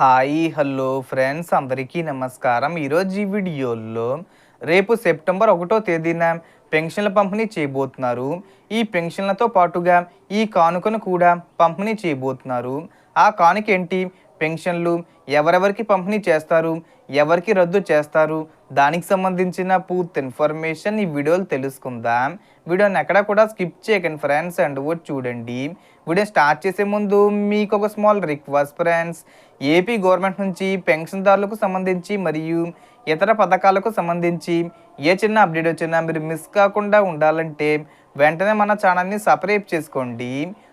Hi hello friends అందరికీ నమస్కారం. ఈరోజు ఈ వీడియోలో రేపు సెప్టెంబర్ ఒకటో తేదీన పెన్షన్ల పంపిణీ చేయబోతున్నారు. ఈ పెన్షన్లతో పాటుగా ఈ కానుకను కూడా పంపిణీ చేయబోతున్నారు. ఆ కానుక ఏంటి? పెన్షన్లు ఎవరెవరికి పంపిణీ చేస్తారు ఎవరికి రద్దు చేస్తారు దానికి సంబంధించిన పూర్తి ఇన్ఫర్మేషన్ ఈ వీడియోలు తెలుసుకుందాం. వీడియోని ఎక్కడ కూడా స్కిప్ చేయకండి ఫ్రెండ్స్ అండ్ కూడా చూడండి. వీడియో స్టార్ట్ చేసే ముందు మీకు ఒక small request friends. AP government నుంచి పెన్షన్దారులకు సంబంధించి మరియు ఇతర పథకాలకు సంబంధించి ఏ చిన్న అప్డేట్ వచ్చినా మీరు మిస్ కాకుండా ఉండాలంటే వెంటనే మన ఛానల్ని సబ్స్క్రైబ్ చేసుకోండి.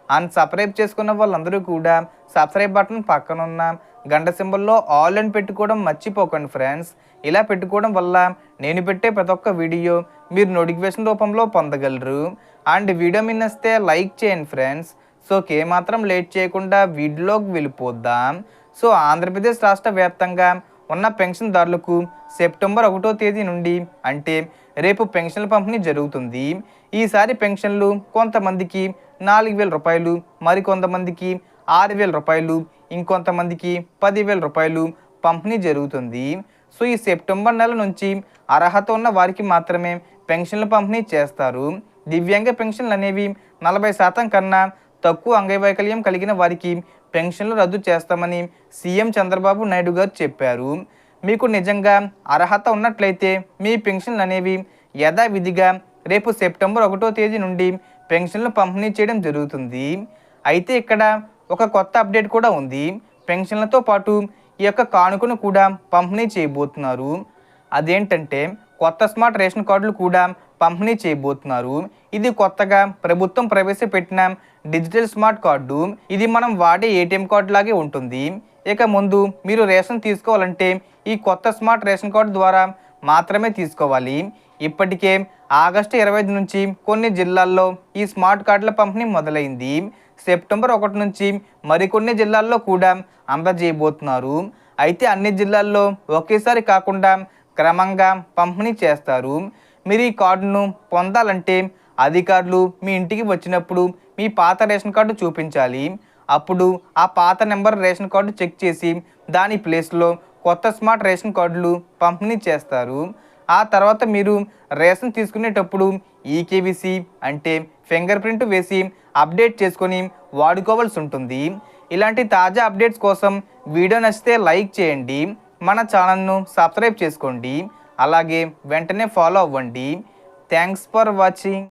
అండ్ సబ్స్క్రైబ్ చేసుకున్న వాళ్ళందరూ కూడా సబ్స్క్రైబ్ బటన్ పక్కన ఉన్న గంట సింబల్లో ఆల్ అని పెట్టుకోవడం మర్చిపోకండి ఫ్రెండ్స్ ఇలా పెట్టుకోవడం వల్ల నేను పెట్టే ప్రతి ఒక్క వీడియో మీరు నోటిఫికేషన్ రూపంలో పొందగలరు. అండ్ వీడియో మీ లైక్ చేయండి ఫ్రెండ్స్ సో మాత్రం లేట్ చేయకుండా వీడియోలోకి వెళ్ళిపోద్దాం సో ఆంధ్రప్రదేశ్ రాష్ట్ర వ్యాప్తంగా ఉన్న పెన్షన్దారులకు సెప్టెంబర్ ఒకటో తేదీ నుండి అంటే రేపు పెన్షన్ల పంపిణీ జరుగుతుంది. ఈసారి పెన్షన్లు కొంతమందికి నాలుగు వేల రూపాయలు మరికొంతమందికి ఆరు వేల రూపాయలు ఇంకొంతమందికి పదివేల రూపాయలు పంపిణీ జరుగుతుంది. సో ఈ సెప్టెంబర్ నెల నుంచి అర్హత ఉన్న వారికి మాత్రమే పెన్షన్లు పంపిణీ చేస్తారు. దివ్యాంగ పెన్షన్లు అనేవి నలభై శాతం కన్నా తక్కువ అంగవైకల్యం కలిగిన వారికి పెన్షన్లు రద్దు చేస్తామని సీఎం చంద్రబాబు నాయుడు గారు చెప్పారు. మీకు నిజంగా అర్హత ఉన్నట్లయితే మీ పెన్షన్లు అనేవి యథావిధిగా రేపు సెప్టెంబర్ ఒకటో తేదీ నుండి పెన్షన్లు పంపిణీ చేయడం జరుగుతుంది. అయితే ఇక్కడ ఒక కొత్త అప్డేట్ కూడా ఉంది. పెన్షన్లతో పాటు ఈ యొక్క కానుకను కూడా పంపిణీ చేయబోతున్నారు. అదేంటంటే కొత్త స్మార్ట్ రేషన్ కార్డులు కూడా పంపిణీ చేయబోతున్నారు. ఇది కొత్తగా ప్రభుత్వం ప్రవేశపెట్టిన డిజిటల్ స్మార్ట్ కార్డు. ఇది మనం వాడే ఏటీఎం కార్డు లాగే ఉంటుంది. ఇక ముందు మీరు రేషన్ తీసుకోవాలంటే ఈ కొత్త స్మార్ట్ రేషన్ కార్డు ద్వారా మాత్రమే తీసుకోవాలి. ఇప్పటికే ఆగస్టు ఇరవై ఐదు నుంచి కొన్ని జిల్లాల్లో ఈ స్మార్ట్ కార్డుల పంపిణీ మొదలైంది. సెప్టెంబర్ ఒకటి నుంచి మరికొన్ని జిల్లాల్లో కూడా అందజేయబోతున్నారు. అయితే అన్ని జిల్లాల్లో ఒకేసారి కాకుండా క్రమంగా పంపిణీ చేస్తారు. మీరు ఈ కార్డును పొందాలంటే అధికారులు మీ ఇంటికి వచ్చినప్పుడు మీ పాత రేషన్ కార్డు చూపించాలి. అప్పుడు ఆ పాత నెంబర్ రేషన్ కార్డు చెక్ చేసి దాని ప్లేస్లో కొత్త స్మార్ట్ రేషన్ కార్డులు పంపిణీ చేస్తారు. ఆ తర్వాత మీరు రేషన్ తీసుకునేటప్పుడు ఈకేవీసీ అంటే ఫింగర్ ప్రింట్ వేసి అప్డేట్ చేసుకొని వాడుకోవాల్సి ఉంటుంది. ఇలాంటి తాజా అప్డేట్స్ కోసం వీడియో నచ్చితే లైక్ చేయండి. మన ఛానల్ను సబ్స్క్రైబ్ చేసుకోండి. అలాగే వెంటనే ఫాలో అవ్వండి. Thanks for watching.